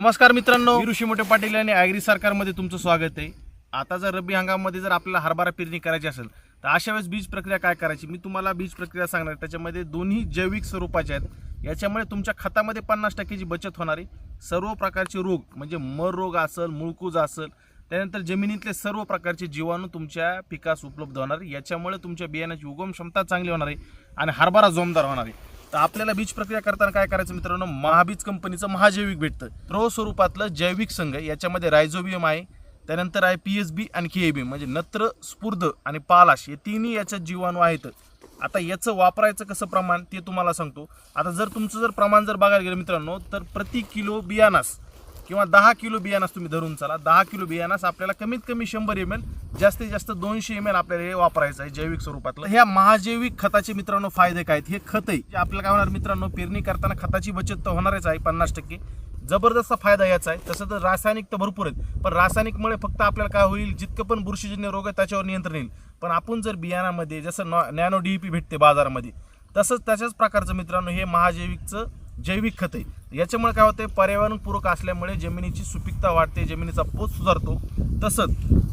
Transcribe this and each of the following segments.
नमस्कार मित्रांनो ऋषी मोठे पाटील आणि ॲग्री सरकारमध्ये तुमचं स्वागत आहे. आता जर रब्बी हंगामामध्ये जर आपल्याला हरभरा पेरणी करायची असेल तर अशा वेळेस बीज प्रक्रिया काय करायची? मी तुम्हाला बीज प्रक्रिया सांगणार त्याच्यामध्ये दोन्ही जैविक स्वरूपाचे आहेत. याच्यामुळे तुमच्या खतामध्ये पन्नास टक्केची बचत होणार आहे. सर्व प्रकारचे रोग म्हणजे मर रोग असेल मुळकूज असेल त्यानंतर जमिनीतले सर्व प्रकारचे जीवाणू तुमच्या पिकास उपलब्ध होणार आहे. याच्यामुळे तुमच्या बियाण्याची उगम क्षमता चांगली होणार आहे आणि हरभरा जोमदार होणार आहे. तर आपल्याला बीज प्रक्रिया करताना काय करायचं मित्रांनो? महाबीज कंपनीचं महाजैविक भेटतं. प्रो स्वरूपातलं जैविक संघ याच्यामध्ये रायझोबियम आहे. त्यानंतर आहे पी एस बी आणि के ए बी म्हणजे नत्र स्फूर्द आणि पालाश हे तिन्ही याच्यात जीवाणू आहेत. आता याचं वापरायचं कसं प्रमाण ते तुम्हाला सांगतो. आता जर तुमचं जर प्रमाण जर बघायला गेलं मित्रांनो तर प्रति किलो बियाणास किंवा दहा किलो बियाणास तुम्ही धरून चला. दहा किलो बियाणास आपल्याला कमीत कमी शंभर एम एल जास्तीत जास्त दोनशे एम एल आपल्याला हे वापरायचं आहे जैविक स्वरूपातलं. ह्या महाजैविक खताचे मित्रांनो फायदे काय आहेत? हे खत आहे. आपल्याला काय होणार मित्रांनो पेरणी करताना खताची बचत तर होणारच आहे पन्नास टक्के. जबरदस्त फायदा याचा आहे. तसं तर रासायनिक तर भरपूर आहेत. पण रासायनिकमुळे फक्त आपल्याला काय होईल? जितकं पण बुरशीजन्य रोग आहे त्याच्यावर नियंत्रण येईल. पण आपण जर बियाणामध्ये जसं नॉ नॅनो डीईपी भेटते बाजारामध्ये तसंच त्याच्याच प्रकारचं मित्रांनो हे महाजैविकचं जैविक खते. याच्यामुळे काय होते पर्यावरणपूरक असल्यामुळे जमिनीची सुपीकता वाढते जमिनीचा पोत सुधारतो. तसंच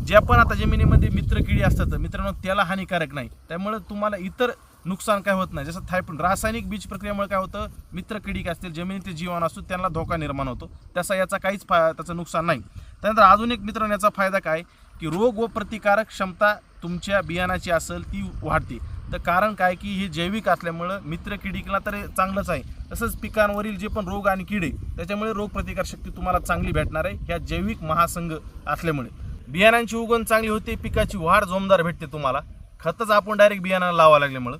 ज्या पण आता जमिनीमध्ये मित्रकिडी असतात मित्रांनो त्याला हानिकारक नाही. त्यामुळे तुम्हाला इतर नुकसान काय होत नाही. जसं थायपून रासायनिक बीज प्रक्रियेमुळे काय होतं मित्र किडीक असतील जमिनीतील जीवन असतो त्यांना धोका निर्माण होतो. तसा याचा काहीच फा त्याचं नुकसान नाही. त्यानंतर अजून एक मित्रांनो याचा फायदा काय की रोग व प्रतिकारक क्षमता तुमच्या बियाणाची असेल ती वाढते. तर कारण काय की हे जैविक असल्यामुळं मित्र किडीकला तर चांगलंच आहे. तसंच पिकांवरील जे पण रोग आणि किडे त्याच्यामुळे रोगप्रतिकारशक्ती शक्ती तुम्हाला चांगली भेटणार आहे ह्या जैविक महासंघ असल्यामुळे. बियाणांची उगवण चांगली होते पिकाची वाढ जोमदार भेटते तुम्हाला. खतच आपण डायरेक्ट बियाणाला लावा लागल्यामुळं.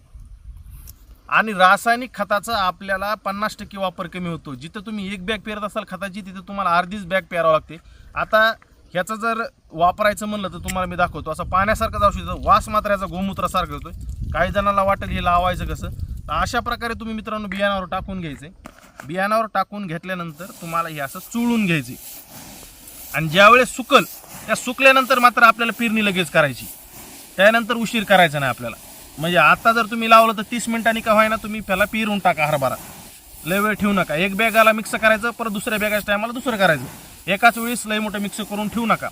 आणि रासायनिक खताचा आपल्याला पन्नास टक्के वापर कमी होतो. जिथं तुम्ही एक बॅग पेरत असाल खताची तिथं तुम्हाला अर्धीच बॅग पेरावं लागते. आता ह्याचा जर वापरायचं म्हणलं तर तुम्हाला मी दाखवतो. असं पाण्यासारखं जाऊ शकतो वास मात्र याचा गोमूत्रासारखं होतोय काही जणांना वाटेल हे लावायचं कसं? तर अशा प्रकारे तुम्ही मित्रांनो बियाणावर टाकून घ्यायचे. बियाणावर टाकून घेतल्यानंतर तुम्हाला हे असं चुळून घ्यायचे. आणि ज्यावेळेस सुकल त्या सुकल्यानंतर मात्र आपल्याला पेरणी लगेच करायची. त्यानंतर उशीर करायचा नाही आपल्याला. म्हणजे आता जर तुम्ही लावलं तर तीस मिनिटांनी का व्हायना तुम्ही त्याला पिरून टाका हरभरा. लय वेळ ठेवू नका. एक बॅगाला मिक्स करायचं परत दुसऱ्या बॅगाच्या टायमाला दुसरं करायचं. एकाच वेळेस लय मोठं मिक्स करून ठेवू नका.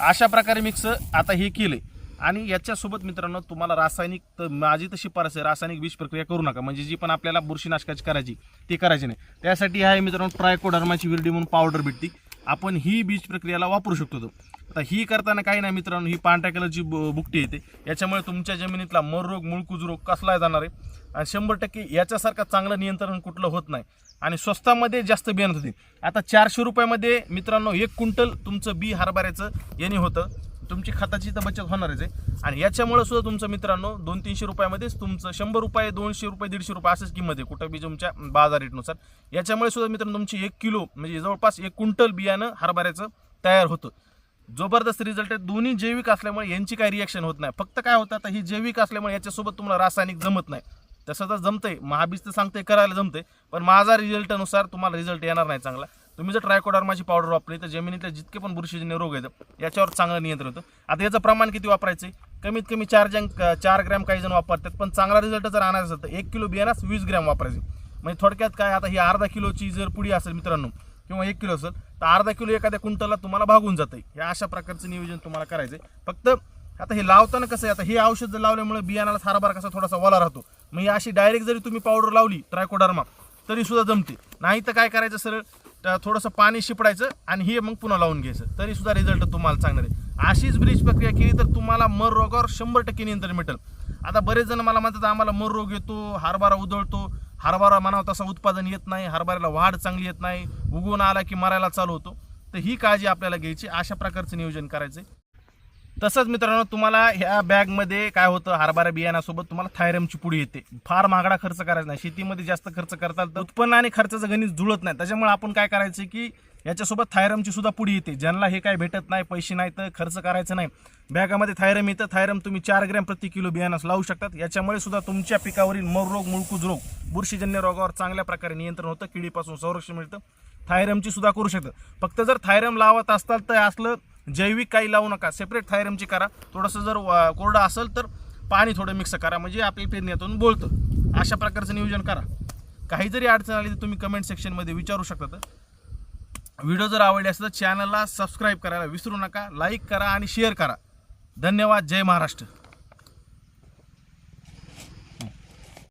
अशा प्रकारे मिक्स आता हे केले आणि याच्यासोबत मित्रांनो तुम्हाला रासायनिक तर माझी तशी शिफारस आहे. रासायनिक बीज प्रक्रिया करू नका. म्हणजे जी पण आपल्याला बुरशीनाशकाची करायची ती करायची नाही. त्यासाठी आहे मित्रांनो ट्रायकोडर्माची विरडी म्हणून पावडर भेटते. आपण ही बीज प्रक्रियाला वापरू शकतो आता ही करताना काही नाही मित्रांनो ही पांढऱ्या कलरची बुकटी येते. याच्यामुळे तुमच्या जमिनीतला मर रोग मुळकूज रोग कसला जाणार आहे. आणि शंभर टक्के याच्यासारखा चांगलं नियंत्रण कुठलं होत नाही. आणि स्वस्तामध्ये जास्त बियाणं होते. आता चारशे रुपयामध्ये मित्रांनो एक क्विंटल तुमचं बी हरभऱ्याचं याने होतं. तुमची खताची तर बचत होणारच आहे. आणि याच्यामुळे सुद्धा तुमचं मित्रांनो दोन तीनशे रुपयामध्येच तुमचं शंभर रुपये दोनशे रुपये दीडशे रुपये असंच किंमत आहे कुठं बी तुमच्या बाजार रेटनुसार याच्यामुळे सुद्धा मित्रांनो तुमची एक किलो म्हणजे जवळपास एक क्विंटल बियाणं हरभऱ्याचं तयार होतं. जबरदस्त रिझल्ट आहे. दोन्ही जैविक असल्यामुळे यांची काही रिॲक्शन होत नाही. फक्त काय होतं आता ही जैविक असल्यामुळे याच्यासोबत तुम्हाला रासायनिक जमत नाही. तसं तर जमतंय. महाबीज तर सांगतंय करायला जमतंय. पण माझा रिझल्टनुसार तुम्हाला रिझल्ट येणार नाही चांगला. तुम्ही जर ट्रायकोडर्माची पावडर वापरली तर जमिनीतले जितके पण बुरशीजन्य रोग आहेत याच्यावर चांगलं नियंत्रण होतं. आता याचं प्रमाण किती वापरायचं आहे कमीत कमी चार जंक चार ग्रॅम काही जण वापरतात पण चांगला रिझल्ट जर आणायचा असेल तर एक किलो बियाणास वीस ग्रॅम वापरायचे. म्हणजे थोडक्यात काय आता ही अर्धा किलोची जर पुडी असेल मित्रांनो किंवा एक किलो असेल तर अर्धा किलो एखाद्या कुंटलला तुम्हाला भागून जातं हे अशा प्रकारचं नियोजन तुम्हाला करायचं आहे फक्त आता हे लावताना कसं आहे आता हे औषध जर लावल्यामुळे बियाणाला हरभरा कसा थोडासा वला राहतो मग ही अशी डायरेक्ट जरी तुम्ही पावडर लावली ट्रायकोडर्मा तरी सुद्धा जमते. नाही तर काय करायचं सरळ? थोडंसं पाणी शिपडायचं आणि हे मग पुन्हा लावून घ्यायचं. तरी सुद्धा रिझल्ट तुम्हाला चांगणार आहे अशीच ब्रीज प्रक्रिया केली तर तुम्हाला मर रोगावर शंभर टक्के नियंत्रण मिळेल. आता बरेच जण मला म्हणतात आम्हाला मर रोग येतो हरभरा उधळतो. हरभरा म्हणावं तसा उत्पादन येत नाही हरभऱ्याला वाढ चांगली येत नाही. उगवून आला की मरायला चालू होतो. तर ही काळजी आपल्याला घ्यायची. अशा प्रकारचं नियोजन करायचं तसंच मित्रांनो तुम्हाला ह्या बॅगमध्ये काय होतं हरभरा बियाण्यासोबत तुम्हाला थायरमची पुडी येते. फार महागडा खर्च करायचा नाही. शेतीमध्ये जास्त खर्च करताल तर उत्पन्न आणि खर्चाचं गणित जुळत नाही. त्याच्यामुळे आपण काय करायचं की याच्यासोबत थायरमची सुद्धा पुडी येते. ज्यांना हे काय भेटत नाही पैसे नाही तर खर्च करायचं नाही. बॅगामध्ये थायरम येतं. थायरम तुम्ही चार ग्रॅम प्रति किलो बियाणास लावू शकतात. याच्यामुळे सुद्धा तुमच्या पिकावरील मर रोग मुळकूज रोग बुरशीजन्य रोगावर चांगल्या प्रकारे नियंत्रण होतं. किडीपासून संरक्षण मिळतं. थायरमची सुद्धा करू शकतं फक्त जर थायरम लावत असताल तर असलं जैविक काही लावू नका. सेपरेट थायरमची करा. थोडंसं जर कोरडं असेल तर पाणी थोडं मिक्स करा. म्हणजे आपली पेरण्यातून बोलतं. अशा प्रकारचं नियोजन करा. काही जरी अडचण आली तर तुम्ही कमेंट सेक्शनमध्ये विचारू शकता व्हिडिओ जर आवडले असेल तर चॅनलला सबस्क्राईब करायला विसरू नका. लाईक करा आणि शेअर करा. धन्यवाद. जय महाराष्ट्र.